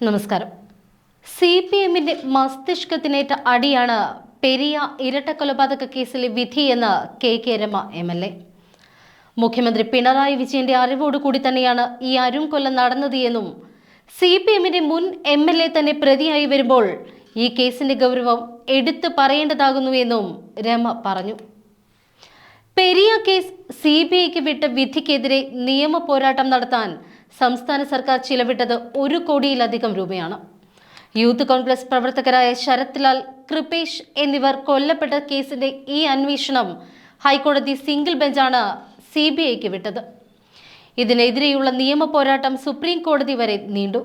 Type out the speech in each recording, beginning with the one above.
നമസ്കാരം. C P എമ്മിന്റെ മസ്തിഷ്കത്തിനേറ്റ അടിയാണ് പെരിയ ഇരട്ടക്കൊലപാതക കേസിലെ വിധിയെന്ന് K K Rema M L A. മുഖ്യമന്ത്രി പിണറായി വിജയന്റെ അറിവോടുകൂടി തന്നെയാണ് ഈ അരും കൊല്ലം നടന്നത് എന്നും സി പി എമ്മിന്റെ മുൻ എം എൽ എ തന്നെ പ്രതിയായി വരുമ്പോൾ ഈ കേസിന്റെ ഗൗരവം എടുത്തു പറയേണ്ടതാകുന്നു എന്നും രമ പറഞ്ഞു. പെരിയ കേസ് സി ബി ഐക്ക് വിട്ട വിധിക്കെതിരെ നിയമ പോരാട്ടം നടത്താൻ സംസ്ഥാന സർക്കാർ ചിലവിട്ടത് ഒരു കോടിയിലധികം രൂപയാണ്. യൂത്ത് കോൺഗ്രസ് പ്രവർത്തകരായ ശരത് ലാൽ കൃപേഷ് എന്നിവർ കൊല്ലപ്പെട്ട കേസിന്റെ ഈ അന്വേഷണം ഹൈക്കോടതി സിംഗിൾ ബെഞ്ചാണ് സി ബി ഐക്ക് വിട്ടത്. ഇതിനെതിരെയുള്ള നിയമ പോരാട്ടം സുപ്രീം കോടതി വരെ നീണ്ടു.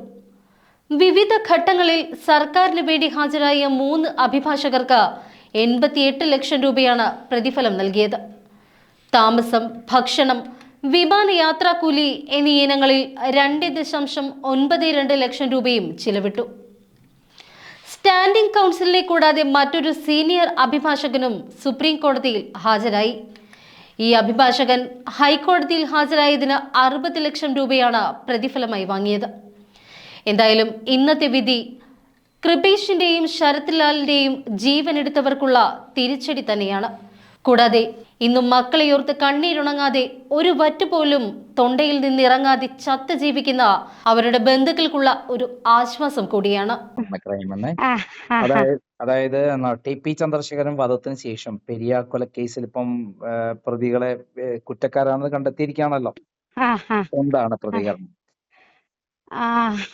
വിവിധ ഘട്ടങ്ങളിൽ സർക്കാരിന് വേണ്ടി ഹാജരായ മൂന്ന് അഭിഭാഷകർക്ക് എൺപത്തിയെട്ട് ലക്ഷം രൂപയാണ് പ്രതിഫലം നൽകിയത്. താമസം ഭക്ഷണം വിമാനയാത്രാക്കൂലി എന്നീ ഇനങ്ങളിൽ രണ്ട് ദശാംശം ഒൻപത് രണ്ട് ലക്ഷം രൂപയും ചിലവിട്ടു. സ്റ്റാൻഡിംഗ് കൗൺസിലിനെ കൂടാതെ മറ്റൊരു സീനിയർ അഭിഭാഷകനും സുപ്രീം കോടതിയിൽ ഹാജരായി. ഈ അഭിഭാഷകൻ ഹൈക്കോടതിയിൽ ഹാജരായതിന് അറുപത് ലക്ഷം രൂപയാണ് പ്രതിഫലമായി വാങ്ങിയത്. എന്തായാലും ഇന്നത്തെ വിധി കൃപേഷിന്റെയും ശരത് ലാലിന്റെയും ജീവനെടുത്തവർക്കുള്ള തിരിച്ചടി തന്നെയാണ്. കൂടാതെ ഇന്നും മക്കളെയോർത്ത് കണ്ണീരുണങ്ങാതെ ഒരു വറ്റ് പോലും തൊണ്ടയിൽ നിന്നിറങ്ങാതെ ചത്ത് ജീവിക്കുന്ന അവരുടെ ബന്ധുക്കൾക്കുള്ള ഒരു ആശ്വാസം കൂടിയാണ്. അതായത് ടി പി ചന്ദ്രശേഖരൻ വധത്തിന് ശേഷം പെരിയ കൊലക്കേസിൽ ഇപ്പം ആ, പ്രതികളെ കുറ്റക്കാരാണെന്ന് കണ്ടെത്തിയിരിക്കുകയാണല്ലോ. എന്താണ് പ്രതികരണം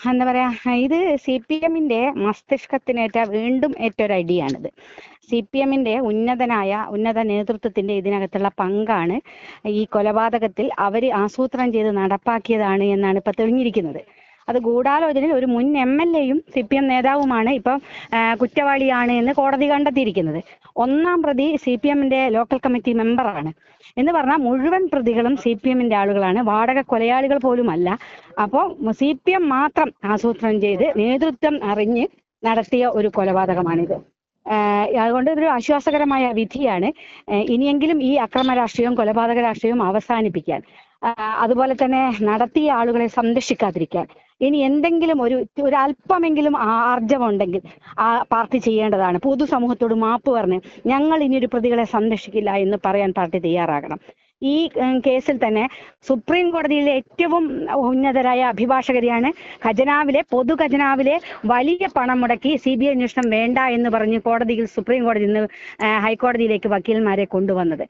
എന്താ പറയാ ഇത് സി പി എമ്മിന്റെ മസ്തിഷ്കത്തിനേറ്റ വീണ്ടും ഏറ്റ ഒരു അടിയാണിത്. സി പി എമ്മിന്റെ ഉന്നതനായ ഉന്നത നേതൃത്വത്തിന്റെ ഇതിനകത്തുള്ള പങ്കാണ് ഈ കൊലപാതകത്തിൽ അവർ ആസൂത്രണം ചെയ്ത് നടപ്പാക്കിയതാണ് എന്നാണ് ഇപ്പൊ തെളിഞ്ഞിരിക്കുന്നത്. അത് ഗൂഢാലോചനയിൽ ഒരു മുൻ എം എൽ എയും സി പി എം നേതാവുമാണ് ഇപ്പം കുറ്റവാളിയാണ് എന്ന് കോടതി കണ്ടെത്തിയിരിക്കുന്നത്. ഒന്നാം പ്രതി സി പി എമ്മിന്റെ ലോക്കൽ കമ്മിറ്റി മെമ്പറാണ്. എന്ന് പറഞ്ഞാൽ മുഴുവൻ പ്രതികളും സി പി എമ്മിന്റെ ആളുകളാണ്. വാടക കൊലയാളികൾ പോലുമല്ല. അപ്പോൾ സി പി എം മാത്രം ആസൂത്രണം ചെയ്ത് നേതൃത്വം അറിഞ്ഞ് നടത്തിയ ഒരു കൊലപാതകമാണിത്. അതുകൊണ്ട് ഇതൊരു ആശ്വാസകരമായ വിധിയാണ്. ഇനിയെങ്കിലും ഈ അക്രമ രാഷ്ട്രീയവും കൊലപാതക രാഷ്ട്രീയവും അവസാനിപ്പിക്കാൻ അതുപോലെ തന്നെ നടത്തിയ ആളുകളെ സംരക്ഷിക്കാതിരിക്കാൻ. ഇനി എന്തെങ്കിലും ഒരു ഒരു അല്പമെങ്കിലും ആർജവമുണ്ടെങ്കിൽ ആ പാർട്ടി ചെയ്യേണ്ടതാണ്. പൊതുസമൂഹത്തോട് മാപ്പ് പറഞ്ഞ് ഞങ്ങൾ ഇനി ഒരു പ്രതികളെ സംരക്ഷിക്കില്ല എന്ന് പറയാൻ പാർട്ടി തയ്യാറാകണം. ഈ കേസിൽ തന്നെ സുപ്രീം കോടതിയിലെ ഏറ്റവും ഉന്നതരായ അഭിഭാഷകരെയാണ് ഖജനാവിലെ പൊതു ഖജനാവിലെ വലിയ പണം മുടക്കി സി ബി ഐ അന്വേഷണം വേണ്ട എന്ന് പറഞ്ഞ് കോടതിയിൽ സുപ്രീം കോടതിയിൽ നിന്ന് ഹൈക്കോടതിയിലേക്ക് വക്കീൽമാരെ കൊണ്ടുവന്നത്.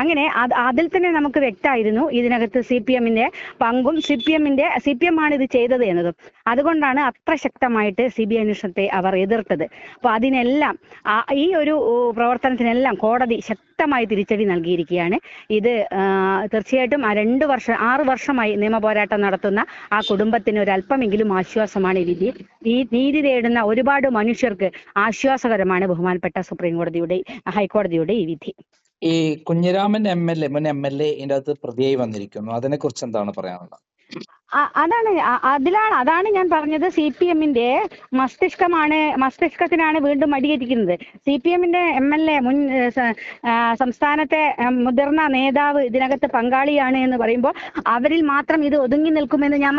അങ്ങനെ അത് അതിൽ തന്നെ നമുക്ക് വ്യക്തമായിരുന്നു ഇതിനകത്ത് സി പി എമ്മിന്റെ പങ്കും സി പി എമ്മിന്റെ സി പി എം ആണ് ഇത് ചെയ്തത് എന്നതും. അതുകൊണ്ടാണ് അത്ര ശക്തമായിട്ട് സി ബി ഐ അന്വേഷണത്തെ അവർ എതിർത്തത്. അപ്പൊ അതിനെല്ലാം ഈ ഒരു പ്രവർത്തനത്തിനെല്ലാം കോടതി ശക്തമായി തിരിച്ചടി നൽകിയിരിക്കുകയാണ്. ഇത് തീർച്ചയായിട്ടും ആ രണ്ട് വർഷം ആറ് വർഷമായി നിയമ പോരാട്ടം നടത്തുന്ന ആ കുടുംബത്തിന് ഒരു അല്പമെങ്കിലും ആശ്വാസമാണ് ഈ വിധി ഈ നീതി തേടുന്ന ഒരുപാട് മനുഷ്യർക്ക് ആശ്വാസകരമാണ് ബഹുമാനപ്പെട്ട സുപ്രീം കോടതിയുടെ ഹൈക്കോടതിയുടെ ഈ വിധി. ഈ കുഞ്ഞിരാമൻ എം എൽ എ മുൻ എം എൽ എ ഇതിന്റെ അകത്ത് പ്രതിയായി വന്നിരിക്കുന്നു. അതിനെ കുറിച്ച് എന്താണ് പറയാനുള്ളത്? അതാണ് അതിലാണ് അതാണ് ഞാൻ പറഞ്ഞത് സി പി എമ്മിന്റെ മസ്തിഷ്കമാണ് മസ്തിഷ്കത്തിനാണ് വീണ്ടും അടിയിരിക്കുന്നത് സി പി എമ്മിന്റെ എം എൽ എ മുൻ സംസ്ഥാനത്തെ മുതിർന്ന നേതാവ് ഇതിനകത്ത് പങ്കാളിയാണ് എന്ന് പറയുമ്പോൾ അവരിൽ മാത്രം ഇത് ഒതുങ്ങി നിൽക്കുമെന്ന് ഞാൻ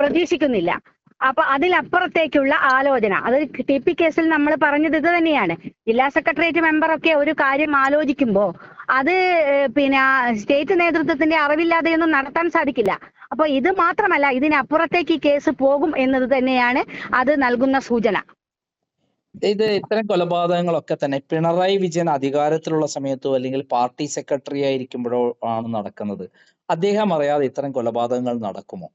പ്രതീക്ഷിക്കുന്നില്ല. അപ്പൊ അതിലപ്പുറത്തേക്കുള്ള ആലോചന. അത് ടി പി കേസിൽ നമ്മൾ പറഞ്ഞത് ഇത് തന്നെയാണ്. ജില്ലാ സെക്രട്ടേറിയറ്റ് മെമ്പറൊക്കെ ഒരു കാര്യം ആലോചിക്കുമ്പോൾ അത് പിന്നെ സ്റ്റേറ്റ് നേതൃത്വത്തിന്റെ അറിവില്ലാതെയൊന്നും നടത്താൻ സാധിക്കില്ല. അപ്പൊ ഇത് മാത്രമല്ല ഇതിനപ്പുറത്തേക്ക് ഈ കേസ് പോകും എന്നത് തന്നെയാണ് അത് നൽകുന്ന സൂചന. ഇത് ഇത്തരം കൊലപാതകങ്ങളൊക്കെ തന്നെ പിണറായി വിജയൻ അധികാരത്തിലുള്ള സമയത്തോ അല്ലെങ്കിൽ പാർട്ടി സെക്രട്ടറി ആയിരിക്കുമ്പോഴോ ആണ് നടക്കുന്നത്. അദ്ദേഹം അറിയാതെ ഇത്തരം കൊലപാതകങ്ങൾ നടക്കുമോ?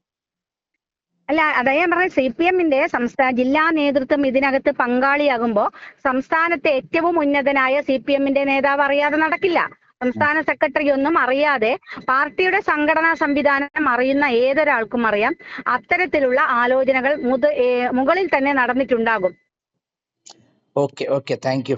അല്ല അതാ ഞാൻ പറഞ്ഞ സി പി എമ്മിന്റെ സംസ്ഥാന ജില്ലാ നേതൃത്വം ഇതിനകത്ത് പങ്കാളിയാകുമ്പോൾ സംസ്ഥാനത്തെ ഏറ്റവും ഉന്നതനായ സി പി എമ്മിന്റെ നേതാവ് അറിയാതെ നടക്കില്ല. സംസ്ഥാന സെക്രട്ടറി ഒന്നും അറിയാതെ പാർട്ടിയുടെ സംഘടനാ സംവിധാനം അറിയുന്ന ഏതൊരാൾക്കും അറിയാം. അത്തരത്തിലുള്ള ആലോചനകൾ മുകളിൽ തന്നെ നടന്നിട്ടുണ്ടാകും. Okay okay. താങ്ക്